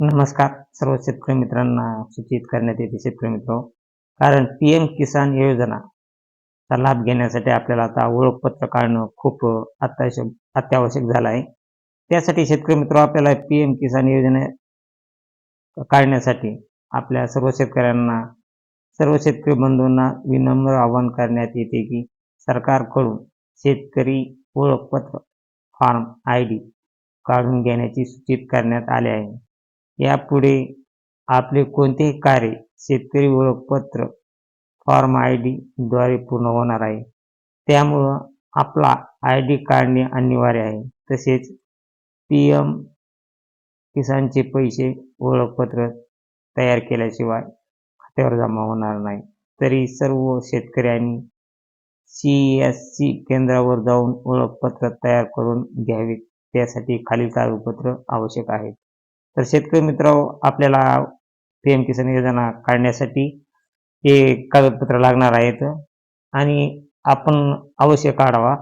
नमस्कार सर्व शेतकरी मित्रांना सूचित करण्यात येते शेतकरी मित्र. कारण पी एम किसान योजनाचा लाभ घेण्यासाठी आपल्याला आता ओळखपत्र काढणं खूप अत्यावश्यक अत्यावश्यक झालं आहे. त्यासाठी शेतकरी मित्र आपल्याला पी एम किसान योजने काढण्यासाठी आपल्या सर्व शेतकऱ्यांना सर्व शेतकरी बंधूंना विनम्र आवाहन करण्यात येते की सरकारकडून शेतकरी ओळखपत्र फॉर्म आय डी काढून घेण्याची सूचित करण्यात आले आहे. यापुढे आपले कोणतेही कार्य शेतकरी ओळखपत्र फॉर्म आय डी द्वारे पूर्ण होणार आहे. त्यामुळं आपला आय डी काढणे अनिवार्य आहे. तसेच पी एम किसानचे पैसे ओळखपत्र तयार केल्याशिवाय खात्यावर जमा होणार नाही. तरी सर्व शेतकऱ्यांनी सी एस सी केंद्रावर जाऊन ओळखपत्र तयार करून घ्यावे त्यासाठी खालील कागदपत्र आवश्यक आहे तर शेतकरी मित्र आपल्याला पी एम किसान योजना काढण्यासाठी हे कागदपत्र लागणार आहेत. आणि आपण अवश्य काढावा.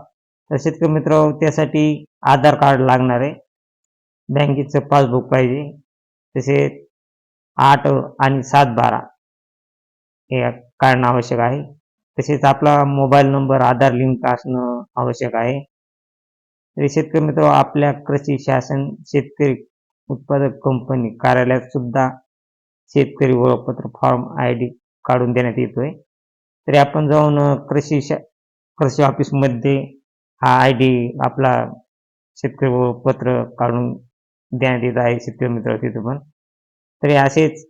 तर शेतकरी मित्र त्यासाठी आधार कार्ड लागणार आहे. बँकेचं पासबुक पाहिजे. तसेच आठ आणि सात बारा हे काढणं आवश्यक आहे. तसेच आपला मोबाईल नंबर आधार लिंक असणं आवश्यक आहे. तरी शेतकरी मित्र आपल्या कृषी शासन शेतकरी उत्पादक कंपनी कार्यालयात सुद्धा शेतकरी ओळखपत्र फॉर्म आय डी काढून देण्यात येतोय. तरी आपण जाऊन कृषी शा कृषी ऑफिसमध्ये हा आय डी आपला शेतकरी ओळखपत्र काढून देण्यात येत आहे शेतकरी मित्र तिथं पण. तरी असेच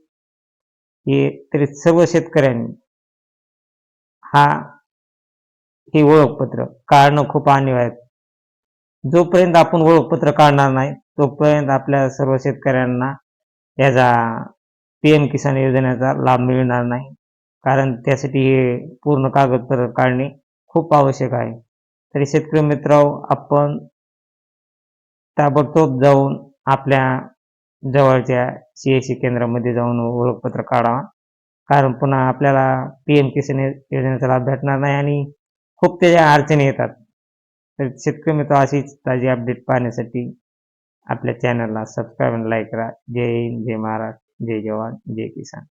हे तरी सर्व शेतकऱ्यांनी हा हे ओळखपत्र काढणं खूप अनिवार्य जोपर्यंत आपण ओळखपत्र काढणार नाही तोपर्यंत आपल्या सर्व शेतकऱ्यांना याचा पी एम किसान योजनेचा लाभ मिळणार नाही. कारण त्यासाठी हे पूर्ण कागदपत्र काढणे खूप आवश्यक आहे. तरी शेतकरी मित्र आपण ताबडतोब जाऊन आपल्या जवळच्या सी एस सी केंद्रामध्ये जाऊन ओळखपत्र काढावा कारण पुन्हा आपल्याला पी एम किसान योजनेचा लाभ भेटणार नाही आणि खूप त्याच्या अडचणी येतात. तर शेतकरी मित्र अशीच ताजी अपडेट पाहण्यासाठी आपल्या चॅनलला सबस्क्राईब आणि लाईक करा. जय हिंद जय महाराष्ट्र जय जवान जय किसान.